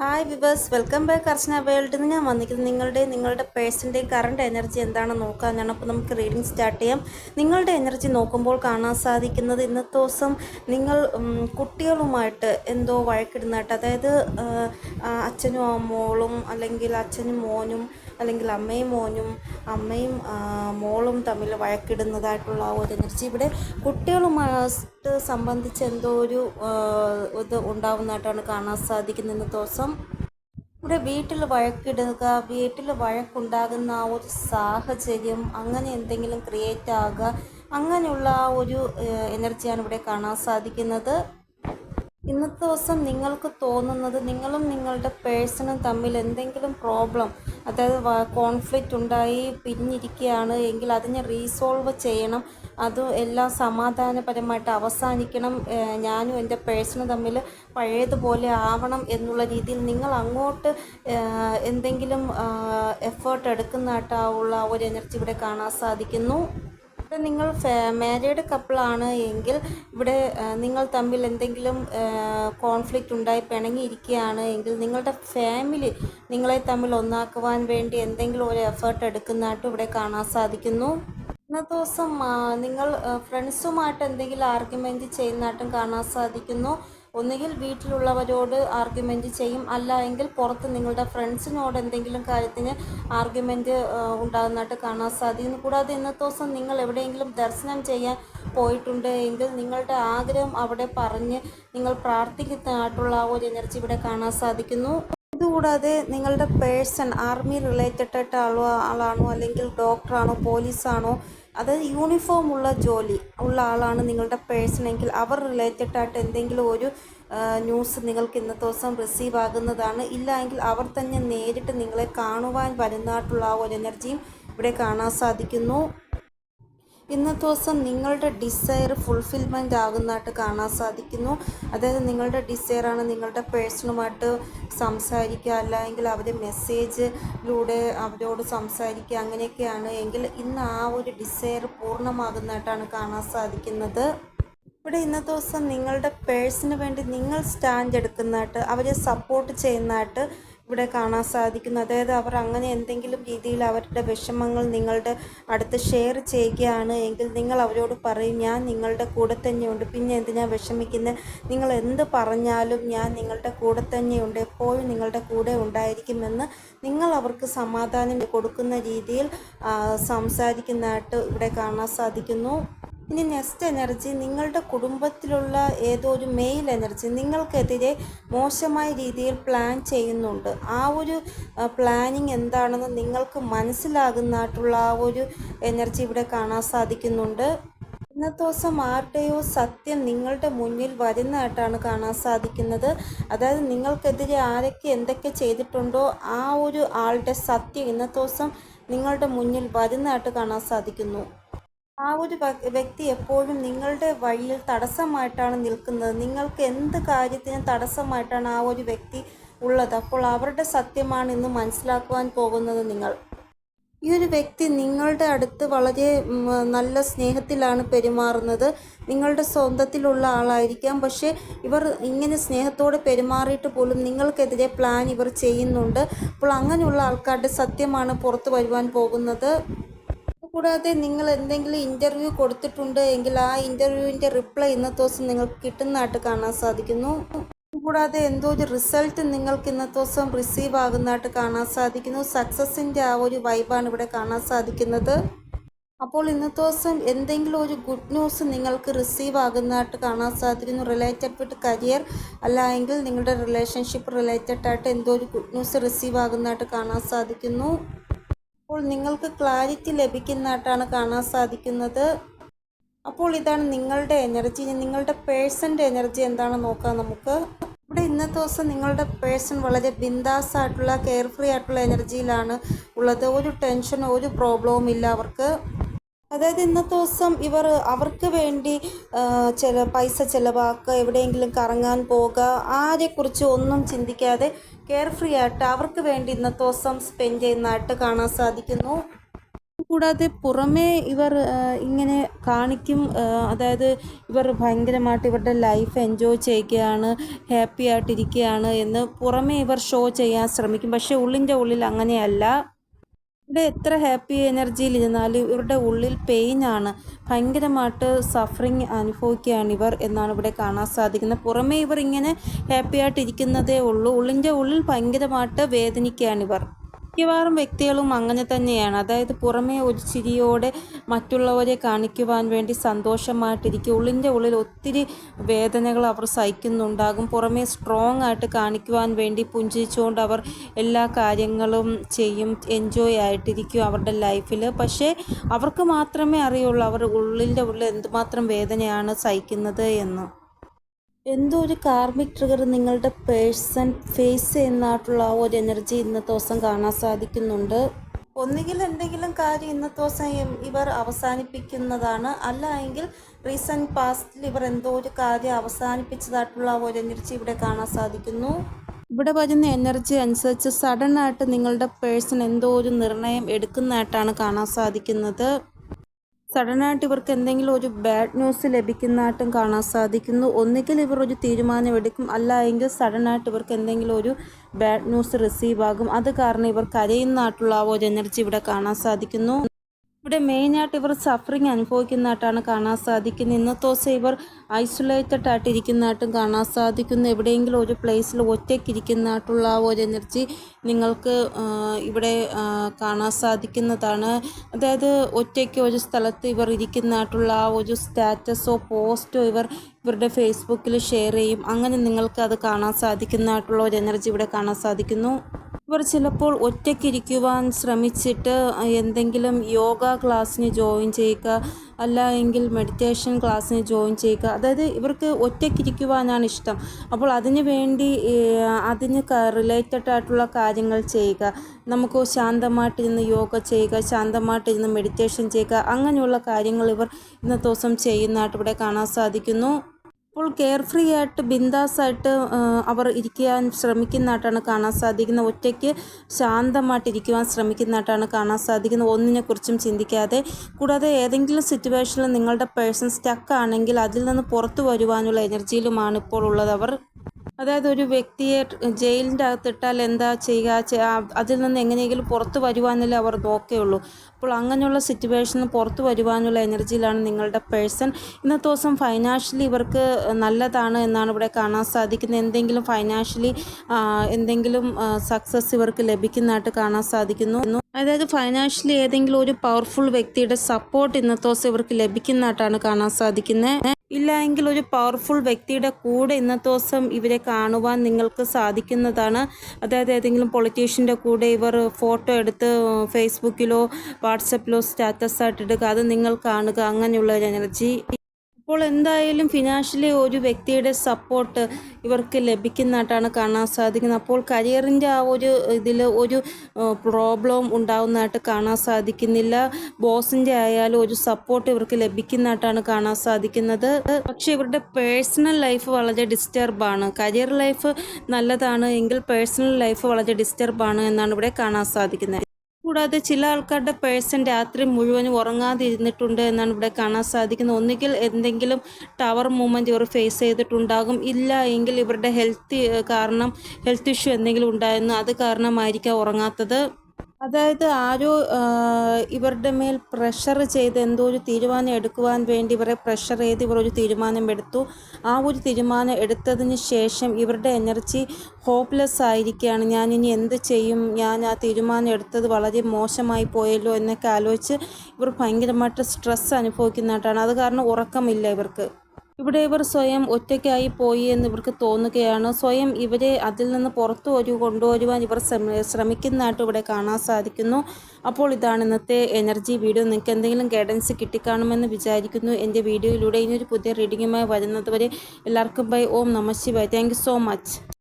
Hi viewers welcome back Archana വേൾഡിൽ നിന്ന് ഞാൻ വന്നിരിക്കുന്നത് നിങ്ങളുടെ നിങ്ങളുടെ പേഴ്സന്റെയും കറണ്ട് എനർജി എന്താണെന്ന് നോക്കാനാണ് അപ്പോൾ നമുക്ക് റീഡിങ് സ്റ്റാർട്ട് ചെയ്യാം. നിങ്ങളുടെ എനർജി നോക്കുമ്പോൾ കാണാൻ സാധിക്കുന്നത് ഇന്നത്തെ ദിവസം നിങ്ങൾ കുട്ടികളുമായിട്ട് എന്തോ വഴക്കിടുന്നതായിട്ട് അതായത് അച്ഛനും മോളും അല്ലെങ്കിൽ അച്ഛനും മോനും അല്ലെങ്കിൽ അമ്മയും മോനും അമ്മയും മോളും തമ്മിൽ വഴക്കിടുന്നതായിട്ടുള്ള ഒരു എനർജി ഇവിടെ കുട്ടികളുമായിട്ട് സംബന്ധിച്ച് എന്തോ ഒരു ഇത് ഉണ്ടാവുന്നതായിട്ടാണ് കാണാൻ സാധിക്കുന്നത് ഇന്നത്തെ ദിവസം. ഇവിടെ വീട്ടിൽ വഴക്കിടുക വീട്ടിൽ വഴക്കുണ്ടാകുന്ന ആ ഒരു സാഹചര്യം അങ്ങനെ എന്തെങ്കിലും ക്രിയേറ്റ് ആകുക അങ്ങനെയുള്ള ആ ഒരു എനർജിയാണ് ഇവിടെ കാണാൻ സാധിക്കുന്നത്. ഇന്നത്തെ ദിവസം നിങ്ങൾക്ക് തോന്നുന്നത് നിങ്ങളും നിങ്ങളുടെ പേഴ്സണും തമ്മിൽ എന്തെങ്കിലും പ്രോബ്ലം അതായത് കോൺഫ്ലിക്റ്റ് ഉണ്ടായി പിരിഞ്ഞിരിക്കുകയാണ്. എങ്കിൽ അതിനെ റീസോൾവ് ചെയ്യണം. അത് എല്ലാം സമാധാനപരമായിട്ട് അവസാനിക്കണം. ഞാനും എന്റെ പേഴ്സണും തമ്മിൽ പഴയതുപോലെ ആവണം എന്നുള്ള രീതിയിൽ നിങ്ങൾ അങ്ങോട്ട് എന്തെങ്കിലും എഫേർട്ട് എടുക്കുന്നതായിട്ടുള്ള ഒരു എനർജി ഇവിടെ കാണാൻ സാധിക്കുന്നു. നിങ്ങൾ മാരീഡ് കപ്പിളാണ് എങ്കിൽ ഇവിടെ നിങ്ങൾ തമ്മിൽ എന്തെങ്കിലും കോൺഫ്ലിക്റ്റ് ഉണ്ടായി പിണങ്ങിയിരിക്കുകയാണ് എങ്കിൽ നിങ്ങളുടെ ഫാമിലി നിങ്ങളെ തമ്മിൽ ഒന്നാക്കുവാൻ വേണ്ടി എന്തെങ്കിലും ഒരു എഫേർട്ട് എടുക്കുന്നതായിട്ട് ഇവിടെ കാണാൻ സാധിക്കുന്നു. ഇന്നത്തെ ദിവസം നിങ്ങൾ ഫ്രണ്ട്സുമായിട്ട് എന്തെങ്കിലും ആർഗ്യുമെന്റ് ചെയ്യുന്നതായിട്ടും കാണാൻ സാധിക്കുന്നു. ഒന്നുകിൽ വീട്ടിലുള്ളവരോട് ആർഗ്യുമെന്റ് ചെയ്യും. അല്ല എങ്കിൽ പുറത്ത് നിങ്ങളുടെ ഫ്രണ്ട്സിനോട് എന്തെങ്കിലും കാര്യത്തിന് ആർഗ്യുമെന്റ് ഉണ്ടാകുന്നതായിട്ട് കാണാൻ സാധിക്കുന്നു. കൂടാതെ ഇന്നത്തെ ദിവസം നിങ്ങൾ എവിടെയെങ്കിലും ദർശനം ചെയ്യാൻ പോയിട്ടുണ്ട് എങ്കിൽ നിങ്ങളുടെ ആഗ്രഹം അവിടെ പറഞ്ഞ് നിങ്ങൾ പ്രാർത്ഥിക്കുന്നതായിട്ടുള്ള ഒരു എനർജി ഇവിടെ കാണാൻ സാധിക്കുന്നു. ഇതുകൂടാതെ നിങ്ങളുടെ പേഴ്സൺ ആർമി റിലേറ്റഡ് ആയിട്ട് ആളോ ആളാണോ അല്ലെങ്കിൽ ഡോക്ടറാണോ പോലീസാണോ അതായത് യൂണിഫോം ഉള്ള ജോലി ഉള്ള ആളാണ് നിങ്ങളുടെ പേഴ്സൺ എങ്കിൽ അവർ റിലേറ്റഡ് ആയിട്ട് എന്തെങ്കിലും ഒരു ന്യൂസ് നിങ്ങൾക്ക് ഇന്നത്തെ ദിവസം റിസീവ് ആകുന്നതാണ്. ഇല്ല എങ്കിൽ അവർ തന്നെ നേരിട്ട് നിങ്ങളെ കാണുവാൻ വരുന്നതായിട്ടുള്ള ആ ഒരു എനർജിയും ഇവിടെ കാണാൻ സാധിക്കുന്നു. ഇന്നത്തെ ദിവസം നിങ്ങളുടെ ഡിസയർ ഫുൾഫിൽമെന്റ് ആകുന്നതായിട്ട് കാണാൻ സാധിക്കുന്നു. അതായത് നിങ്ങളുടെ ഡിസയറാണ് നിങ്ങളുടെ പേഴ്സണുമായിട്ട് സംസാരിക്കുക. അല്ലെങ്കിൽ അവരെ മെസ്സേജിലൂടെ അവരോട് സംസാരിക്കുക. അങ്ങനെയൊക്കെയാണ് എങ്കിൽ ഇന്ന് ആ ഒരു ഡിസയർ പൂർണമാകുന്നതായിട്ടാണ് കാണാൻ സാധിക്കുന്നത്. ഇവിടെ ഇന്നത്തെ ദിവസം നിങ്ങളുടെ പേഴ്സിന് വേണ്ടി നിങ്ങൾ സ്റ്റാൻഡ് എടുക്കുന്നതായിട്ട് അവരെ സപ്പോർട്ട് ചെയ്യുന്നതായിട്ട് ഇവിടെ കാണാൻ സാധിക്കുന്നു. അതായത് അവർ അങ്ങനെ എന്തെങ്കിലും രീതിയിൽ അവരുടെ വിഷമങ്ങൾ നിങ്ങളുടെ അടുത്ത് ഷെയർ ചെയ്യുകയാണ് എങ്കിൽ നിങ്ങൾ അവരോട് പറയും ഞാൻ നിങ്ങളുടെ കൂടെ തന്നെയുണ്ട്. പിന്നെ എന്തിനാ വിഷമിക്കുന്നത് നിങ്ങൾ എന്ത് പറഞ്ഞാലും ഞാൻ നിങ്ങളുടെ കൂടെ തന്നെയുണ്ട്. എപ്പോഴും നിങ്ങളുടെ കൂടെ ഉണ്ടായിരിക്കുമെന്ന് നിങ്ങൾ അവർക്ക് സമാധാനം കൊടുക്കുന്ന രീതിയിൽ സംസാരിക്കുന്നതായിട്ട് ഇവിടെ കാണാൻ സാധിക്കുന്നു. ഇനി നെക്സ്റ്റ് എനർജി നിങ്ങളുടെ കുടുംബത്തിലുള്ള ഏതോ ഒരു മെയിൽ എനർജി നിങ്ങൾക്കെതിരെ മോശമായ രീതിയിൽ പ്ലാൻ ചെയ്യുന്നുണ്ട്. ആ ഒരു പ്ലാനിങ് എന്താണെന്ന് നിങ്ങൾക്ക് മനസ്സിലാകുന്നതായിട്ടുള്ള ആ ഒരു എനർജി ഇവിടെ കാണാൻ സാധിക്കുന്നുണ്ട്. ഇന്നത്തെ ദിവസം ആരുടെയോ സത്യം നിങ്ങളുടെ മുന്നിൽ വരുന്നതായിട്ടാണ് കാണാൻ സാധിക്കുന്നത്. അതായത് നിങ്ങൾക്കെതിരെ ആരൊക്കെ എന്തൊക്കെ ചെയ്തിട്ടുണ്ടോ ആ ഒരു ആളുടെ സത്യം ഇന്നത്തെ ദിവസം നിങ്ങളുടെ മുന്നിൽ വരുന്നതായിട്ട് കാണാൻ സാധിക്കുന്നു. ആ ഒരു വ്യക്തി എപ്പോഴും നിങ്ങളുടെ വഴിയിൽ തടസ്സമായിട്ടാണ് നിൽക്കുന്നത്. നിങ്ങൾക്ക് എന്ത് കാര്യത്തിനും തടസ്സമായിട്ടാണ് ആ ഒരു വ്യക്തി ഉള്ളത്. അപ്പോൾ അവരുടെ സത്യമാണ് ഇന്ന് മനസ്സിലാക്കുവാൻ പോകുന്നത് നിങ്ങൾ. ഈ ഒരു വ്യക്തി നിങ്ങളുടെ അടുത്ത് വളരെ നല്ല സ്നേഹത്തിലാണ് പെരുമാറുന്നത്. നിങ്ങളുടെ സ്വന്തത്തിലുള്ള ആളായിരിക്കാം. പക്ഷേ ഇവർ ഇങ്ങനെ സ്നേഹത്തോടെ പെരുമാറിയിട്ട് പോലും നിങ്ങൾക്കെതിരെ പ്ലാൻ ഇവർ ചെയ്യുന്നുണ്ട്. അപ്പോൾ അങ്ങനെയുള്ള ആൾക്കാരുടെ സത്യമാണ് പുറത്തു വരുവാൻ പോകുന്നത്. കൂടാതെ നിങ്ങൾ എന്തെങ്കിലും ഇന്റർവ്യൂ കൊടുത്തിട്ടുണ്ട് എങ്കിൽ ആ ഇന്റർവ്യൂവിന്റെ റിപ്ലൈ ഇന്നത്തെ ദിവസം നിങ്ങൾക്ക് കിട്ടുന്നതായിട്ട് കാണാൻ സാധിക്കുന്നു. കൂടാതെ എന്തോ ഒരു റിസൾട്ട് നിങ്ങൾക്ക് ഇന്നത്തെ ദിവസം റിസീവ് ആകുന്നതായിട്ട് കാണാൻ സാധിക്കുന്നു. സക്സസിന്റെ ആ ഒരു വൈബാണ് ഇവിടെ കാണാൻ സാധിക്കുന്നത്. അപ്പോൾ ഇന്നത്തെ ദിവസം എന്തെങ്കിലും ഒരു ഗുഡ് ന്യൂസ് നിങ്ങൾക്ക് റിസീവ് ആകുന്നതായിട്ട് കാണാൻ സാധിക്കുന്നു. റിലേറ്റഡ് വിത്ത് കരിയർ അല്ലെങ്കിൽ നിങ്ങളുടെ റിലേഷൻഷിപ്പ് റിലേറ്റഡ് ആയിട്ട് എന്തോ ഒരു ഗുഡ് ന്യൂസ് റിസീവ് ആകുന്നതായിട്ട് കാണാൻ സാധിക്കുന്നു. അപ്പോൾ നിങ്ങൾക്ക് ക്ലാരിറ്റി ലഭിക്കുന്നതായിട്ടാണ് കാണാൻ സാധിക്കുന്നത്. അപ്പോൾ ഇതാണ് നിങ്ങളുടെ എനർജി നിങ്ങളുടെ പേഴ്സന്റെ എനർജി എന്താണെന്ന് നോക്കാം നമുക്ക്. ഇവിടെ ഇന്നത്തെ ദിവസം നിങ്ങളുടെ പേഴ്സൺ വളരെ ബിന്ദാസ് ആയിട്ടുള്ള ആയിട്ടുള്ള എനർജിയിലാണ് ഉള്ളത്. ഒരു ടെൻഷനോ ഒരു പ്രോബ്ലവും ഇല്ല അവർക്ക്. അതായത് ഇന്നത്തെ ദിവസം ഇവർ അവർക്ക് വേണ്ടി ചില പൈസ ചിലവാക്കുക എവിടെയെങ്കിലും കറങ്ങാൻ പോകുക ആരെക്കുറിച്ച് ഒന്നും ചിന്തിക്കാതെ കെയർ ഫ്രീ ആയിട്ട് അവർക്ക് വേണ്ടി ഇന്നത്തെ ദിവസം സ്പെൻഡ് ചെയ്യുന്നതായിട്ട് കാണാൻ സാധിക്കുന്നു. കൂടാതെ പുറമേ ഇവർ ഇങ്ങനെ കാണിക്കും അതായത് ഇവർ ഭയങ്കരമായിട്ട് ഇവരുടെ ലൈഫ് എൻജോയ് ചെയ്യുകയാണ് ഹാപ്പി ആയിട്ടിരിക്കുകയാണ് എന്ന് പുറമേ ഇവർ ഷോ ചെയ്യാൻ ശ്രമിക്കും. പക്ഷേ ഉള്ളിന്റെ ഉള്ളിൽ അങ്ങനെയല്ല. ഇവിടെ എത്ര ഹാപ്പി എനർജിയിൽ ഇരുന്നാലും ഇവരുടെ ഉള്ളിൽ പെയിനാണ് ഭയങ്കരമായിട്ട് സഫറിങ് അനുഭവിക്കുകയാണ് ഇവർ എന്നാണ് ഇവിടെ കാണാൻ സാധിക്കുന്നത്. പുറമേ ഇവർ ഇങ്ങനെ ഹാപ്പി ആയിട്ട് ഇരിക്കുന്നതേ ഉള്ളൂ. ഉള്ളിന്റെ ഉള്ളിൽ ഭയങ്കരമായിട്ട് വേദനിക്കുകയാണ് ഇവർ. മിക്കവാറും വ്യക്തികളും അങ്ങനെ തന്നെയാണ്. അതായത് പുറമേ ഒരു ചിരിയോടെ മറ്റുള്ളവരെ കാണിക്കുവാൻ വേണ്ടി സന്തോഷമായിട്ടിരിക്കും. ഉള്ളിന്റെ ഉള്ളിൽ ഒത്തിരി വേദനകൾ അവർ സഹിക്കുന്നുണ്ടാകും. പുറമേ സ്ട്രോങ് ആയിട്ട് കാണിക്കുവാൻ വേണ്ടി പുഞ്ചിരിച്ചുകൊണ്ട് അവർ എല്ലാ കാര്യങ്ങളും ചെയ്യും. എൻജോയ് ആയിട്ടിരിക്കും അവരുടെ ലൈഫിൽ പക്ഷേ അവർക്ക് മാത്രമേ അറിയുള്ളൂ അവർ ഉള്ളിന്റെ ഉള്ളിൽ എന്തുമാത്രം വേദനയാണ് സഹിക്കുന്നത് എന്ന്. എന്തോ ഒരു കാർമിക് ട്രിഗർ നിങ്ങളുടെ പേഴ്സൺ ഫേസ് ചെയ്യുന്നതായിട്ടുള്ള ആ ഒരു എനർജി ഇന്നത്തെ ദിവസം കാണാൻ സാധിക്കുന്നുണ്ട്. ഒന്നുകിൽ എന്തെങ്കിലും കാര്യം ഇന്നത്തെ ദിവസം ഇവർ അവസാനിപ്പിക്കുന്നതാണ്. അല്ല എങ്കിൽ റീസെന്റ് പാസ്റ്റിൽ ഇവർ എന്തോ ഒരു കാര്യം അവസാനിപ്പിച്ചതായിട്ടുള്ള ഒരു എനർജി ഇവിടെ കാണാൻ സാധിക്കുന്നു. ഇവിടെ വരുന്ന എനർജി അനുസരിച്ച് സഡൻ ആയിട്ട് നിങ്ങളുടെ പേഴ്സൺ എന്തോ ഒരു നിർണയം എടുക്കുന്നതായിട്ടാണ് കാണാൻ സാധിക്കുന്നത്. സഡനായിട്ട് ഇവർക്ക് എന്തെങ്കിലും ഒരു ബാഡ് ന്യൂസ് ലഭിക്കുന്നതായിട്ടും കാണാൻ സാധിക്കുന്നു. ഒന്നുകിൽ ഇവർ ഒരു തീരുമാനം എടുക്കും. അല്ല എങ്കിൽ സഡനായിട്ട് ഇവർക്ക് എന്തെങ്കിലും ഒരു ബാഡ് ന്യൂസ് റിസീവ് ആകും. അത് കാരണം ഇവർ കരയുന്നതായിട്ടുള്ള ആ ഒരു എനർജി ഇവിടെ കാണാൻ സാധിക്കുന്നു. ഇവിടെ മെയിനായിട്ട് ഇവർ സഫറിങ് അനുഭവിക്കുന്നതായിട്ടാണ് കാണാൻ സാധിക്കുന്നത്. ഇന്നത്തെ ദിവസം ഇവർ ഐസൊലേറ്റഡ് ആയിട്ട് ഇരിക്കുന്നതായിട്ടും കാണാൻ സാധിക്കുന്നു. എവിടെയെങ്കിലും ഒരു പ്ലേസിൽ ഒറ്റയ്ക്ക് ഇരിക്കുന്നതായിട്ടുള്ള ആ ഒരു എനർജി നിങ്ങൾക്ക് ഇവിടെ കാണാൻ സാധിക്കുന്നതാണ്. അതായത് ഒറ്റയ്ക്ക് ഒരു സ്ഥലത്ത് ഇവർ ഇരിക്കുന്നതായിട്ടുള്ള ആ ഒരു സ്റ്റാറ്റസോ പോസ്റ്റോ ഇവർ ഇവരുടെ ഫേസ്ബുക്കിൽ ഷെയർ ചെയ്യും. അങ്ങനെ നിങ്ങൾക്ക് അത് കാണാൻ സാധിക്കുന്നതായിട്ടുള്ള ഒരു എനർജി ഇവിടെ കാണാൻ സാധിക്കുന്നു. ഇവർ ചിലപ്പോൾ ഒറ്റയ്ക്കിരിക്കുവാൻ ശ്രമിച്ചിട്ട് എന്തെങ്കിലും യോഗ ക്ലാസ്സിന് ജോയിൻ ചെയ്യുക അല്ല എങ്കിൽ മെഡിറ്റേഷൻ ക്ലാസ്സിന് ജോയിൻ ചെയ്യുക. അതായത് ഇവർക്ക് ഒറ്റയ്ക്കിരിക്കുവാനാണ് ഇഷ്ടം. അപ്പോൾ അതിന് വേണ്ടി അതിന് റിലേറ്റഡ് ആയിട്ടുള്ള കാര്യങ്ങൾ ചെയ്യുക. നമുക്ക് ശാന്തമായിട്ടിരുന്ന് യോഗ ചെയ്യുക ശാന്തമായിട്ടിരുന്ന് മെഡിറ്റേഷൻ ചെയ്യുക അങ്ങനെയുള്ള കാര്യങ്ങൾ ഇവർ ഇന്നത്തെ ദിവസം ചെയ്യുന്നതായിട്ട് ഇവിടെ കാണാൻ സാധിക്കുന്നു. അപ്പോൾ കെയർ ഫ്രീ ആയിട്ട് ബിന്ദാസായിട്ട് അവർ ഇരിക്കാൻ ശ്രമിക്കുന്നതായിട്ടാണ് കാണാൻ സാധിക്കുന്നത്. ഒറ്റയ്ക്ക് ശാന്തമായിട്ട് ഇരിക്കുവാൻ ശ്രമിക്കുന്നതായിട്ടാണ് കാണാൻ സാധിക്കുന്നത്. ഒന്നിനെക്കുറിച്ചും ചിന്തിക്കാതെ കൂടാതെ ഏതെങ്കിലും സിറ്റുവേഷനിൽ നിങ്ങളുടെ പേഴ്സൺ സ്റ്റക്ക് ആണെങ്കിൽ അതിൽ നിന്ന് പുറത്തു വരുവാനുള്ള എനർജിയിലുമാണ് ഇപ്പോൾ ഉള്ളത് അവർ. അതായത് ഒരു വ്യക്തിയെ ജയിലിന്റെ അകത്തിട്ടാൽ എന്താ ചെയ്യുക? അതിൽ നിന്ന് എങ്ങനെയെങ്കിലും പുറത്ത് വരുവാനല്ലേ അവർ നോക്കുകയുള്ളൂ. അപ്പോൾ അങ്ങനെയുള്ള സിറ്റുവേഷനിൽ പുറത്ത് വരുവാനുള്ള എനർജിയിലാണ് നിങ്ങളുടെ പേഴ്സൺ. ഇന്നത്തെ ദിവസം ഫൈനാൻഷ്യലി ഇവർക്ക് നല്ലതാണ് എന്നാണ് ഇവിടെ കാണാൻ സാധിക്കുന്നത്. എന്തെങ്കിലും ഫൈനാൻഷ്യലി എന്തെങ്കിലും സക്സസ് ഇവർക്ക് ലഭിക്കുന്നതായിട്ട് കാണാൻ സാധിക്കുന്നു. അതായത് ഫൈനാൻഷ്യലി ഏതെങ്കിലും ഒരു പവർഫുൾ വ്യക്തിയുടെ സപ്പോർട്ട് ഇന്നത്തെ ദിവസം ഇവർക്ക് ലഭിക്കുന്നതായിട്ടാണ് കാണാൻ സാധിക്കുന്നത്. ഇല്ല എങ്കിൽ ഒരു പവർഫുൾ വ്യക്തിയുടെ കൂടെ ഇന്നത്തെ ദിവസം ഇവരെ കാണുവാൻ നിങ്ങൾക്ക് സാധിക്കുന്നതാണ്. അതായത് ഏതെങ്കിലും പൊളിറ്റീഷ്യന്റെ കൂടെ ഇവർ ഫോട്ടോ എടുത്ത് ഫേസ്ബുക്കിലോ വാട്സപ്പിലോ സ്റ്റാറ്റസ് ആയിട്ട് ഇടുക അത് നിങ്ങൾ കാണുക. അങ്ങനെയുള്ള ഒരു എനർജി അപ്പോൾ എന്തായാലും ഫിനാൻഷ്യലി ഒരു വ്യക്തിയുടെ സപ്പോർട്ട് ഇവർക്ക് ലഭിക്കുന്നതായിട്ടാണ് കാണാൻ സാധിക്കുന്നത്. അപ്പോൾ കരിയറിന്റെ ആ ഒരു ഇതിൽ ഒരു പ്രോബ്ലം ഉണ്ടാവുന്നതായിട്ട് കാണാൻ സാധിക്കുന്നില്ല. ബോസിന്റെ ആയാലും ഒരു സപ്പോർട്ട് ഇവർക്ക് ലഭിക്കുന്നതായിട്ടാണ് കാണാൻ സാധിക്കുന്നത്. പക്ഷേ ഇവരുടെ പേഴ്സണൽ ലൈഫ് വളരെ ഡിസ്റ്റർബാണ് കരിയർ ലൈഫ് നല്ലതാണ് എങ്കിൽ പേഴ്സണൽ ലൈഫ് വളരെ ഡിസ്റ്റർബാണ് എന്നാണ് ഇവിടെ കാണാൻ സാധിക്കുന്നത്. കൂടാതെ ചില ആൾക്കാരുടെ പേഴ്സൺ രാത്രി മുഴുവനും ഉറങ്ങാതെ ഇരുന്നിട്ടുണ്ട് എന്നാണ് ഇവിടെ കാണാൻ സാധിക്കുന്നത്. ഒന്നുകിൽ എന്തെങ്കിലും ടവർ മൂവ്മെന്റ് ഇവർ ഫേസ് ചെയ്തിട്ടുണ്ടാകും. ഇല്ല എങ്കിൽ ഇവരുടെ ഹെൽത്ത് കാരണം ഹെൽത്ത് ഇഷ്യൂ എന്തെങ്കിലും ഉണ്ടായിരുന്നു. അത് കാരണമായിരിക്കാം ഉറങ്ങാത്തത്. അതായത് ആരോ ഇവരുടെ മേൽ പ്രഷർ ചെയ്ത് എന്തോ ഒരു തീരുമാനം എടുക്കുവാൻ വേണ്ടി ഇവരെ പ്രഷർ ചെയ്ത് ഇവർ ഒരു തീരുമാനം എടുത്തു. ആ ഒരു തീരുമാനം എടുത്തതിന് ശേഷം ഇവരുടെ എനർജി ഹോപ്പ്ലെസ് ആയിരിക്കുകയാണ്. ഞാൻ ഇനി എന്ത് ചെയ്യും? ഞാൻ ആ തീരുമാനം എടുത്തത് വളരെ മോശമായി പോയല്ലോ എന്നൊക്കെ ആലോചിച്ച് ഇവർ ഭയങ്കരമായിട്ട് സ്ട്രെസ് അനുഭവിക്കുന്നതായിട്ടാണ്. അത് കാരണം ഉറക്കമില്ല ഇവർക്ക്. ഇവിടെ ഇവർ സ്വയം ഒറ്റയ്ക്കായി പോയി എന്ന് ഇവർക്ക് തോന്നുകയാണ്. സ്വയം ഇവരെ അതിൽ നിന്ന് പുറത്തു ഒരു കൊണ്ടുവരുവാൻ ഇവർ ശ്രമ- ശ്രമിക്കുന്നതായിട്ട് ഇവിടെ കാണാൻ സാധിക്കുന്നു. അപ്പോൾ ഇതാണ് ഇന്നത്തെ എനർജി വീഡിയോ. നിങ്ങൾക്ക് എന്തെങ്കിലും ഗൈഡൻസ് കിട്ടിക്കാണുമെന്ന് വിചാരിക്കുന്നു. എന്റെ വീഡിയോയിലൂടെ ഇനിയൊരു പുതിയ റീഡിങ്ങുമായി വരുന്നതുവരെ എല്ലാവർക്കും ബൈ. ഓം നമ ശിവായ്. Thank so much.